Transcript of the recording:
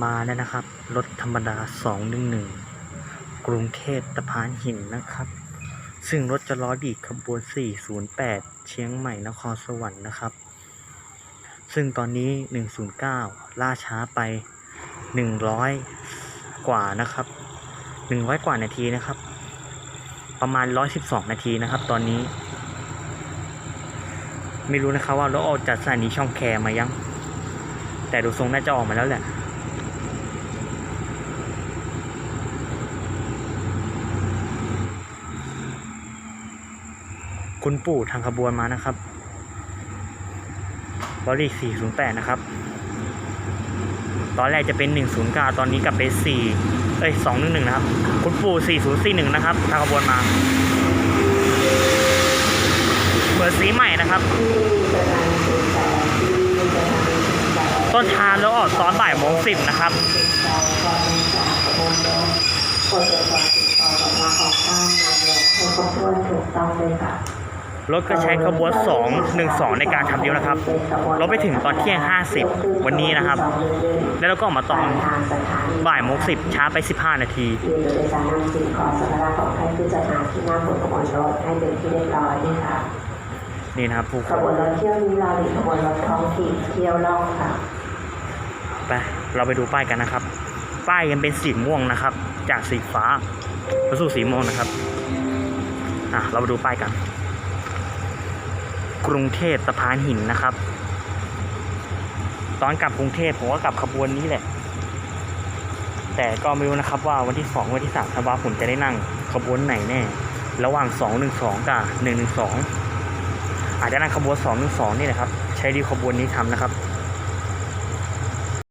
มาแล้วนะครับ รถธรรมดา 211 กรุงเทพตะพานหินนะครับ ซึ่งรถจะล้อดีดขบวน 408 เชียงใหม่นครสวรรค์นะครับ ซึ่งตอนนี้ 109 ล่าช้าไป 100 กว่านะครับ 100 กว่านาทีนะครับ ประมาณ 112 นาทีนะครับ ตอนนี้ ไม่รู้นะครับว่ารถออกจากสถานีช่องแคมายังแต่ดูทรงน่าจะออกมาแล้วแหละ คุณปู่ทางขบวนมานะครับบอษีสี่ศูนย์แปดนะครับ ตอนแรกจะเป็นหนึ่งศูนย์เก้าตอนนี้กลับไปสี่เอ้ยสองหนึ่งหนึ่งนะครับ คุณปู่สี่ศูนย์สี่หนึ่งนะครับ ทางขบวนมาเปิดสีใหม่นะครับ ต้นทางแล้วออกซ้อนบ่ายโมงสิบนะครับกดตรวจสอบติดต่อกับมาของบ้านนายกถูกต้องเลยค่ะ ใช้ขบวน 212 ในการทำเดียวนะครับรถไปถึงตอนเที่ยง 50 วันนี้นะครับ แล้วเราก็ออกมาตอนบ่ายโมงสิบช้าไป 15 นาทียืนโดยสารนำสิ่งของสัมภาระของท่านขึ้นสถานที่หน้าบนขบวนรถให้เป็นที่เรียบร้อยนะคะนี่นะครับผู้ขคนบวนรถเที่ยวนี้เราหลีขบวนรถท้องถิ่นเที่ยวล่องค่ะไปเราไปดูป้ายกันนะครับ ป้ายยังเป็นสีม่วงนะครับ จากสีฟ้ามาสู่สีม่วงนะครับอะเรามาดูป้ายกัน กรุงเทพสะพานหินนะครับ ตอนกลับกรุงเทพผมก็กลับขบวนนี้แหละ แต่ก็ไม่รู้นะครับว่าวันที่สองวันที่สามธันวาผมจะได้นั่งขบวนไหนแน่ ระหว่างสองหนึ่งสองกับหนึ่งหนึ่งสองอาจจะนั่งขบวนสองหนึ่งสองนี่แหละครับ ใช้ดีขบวนนี้ทำนะครับ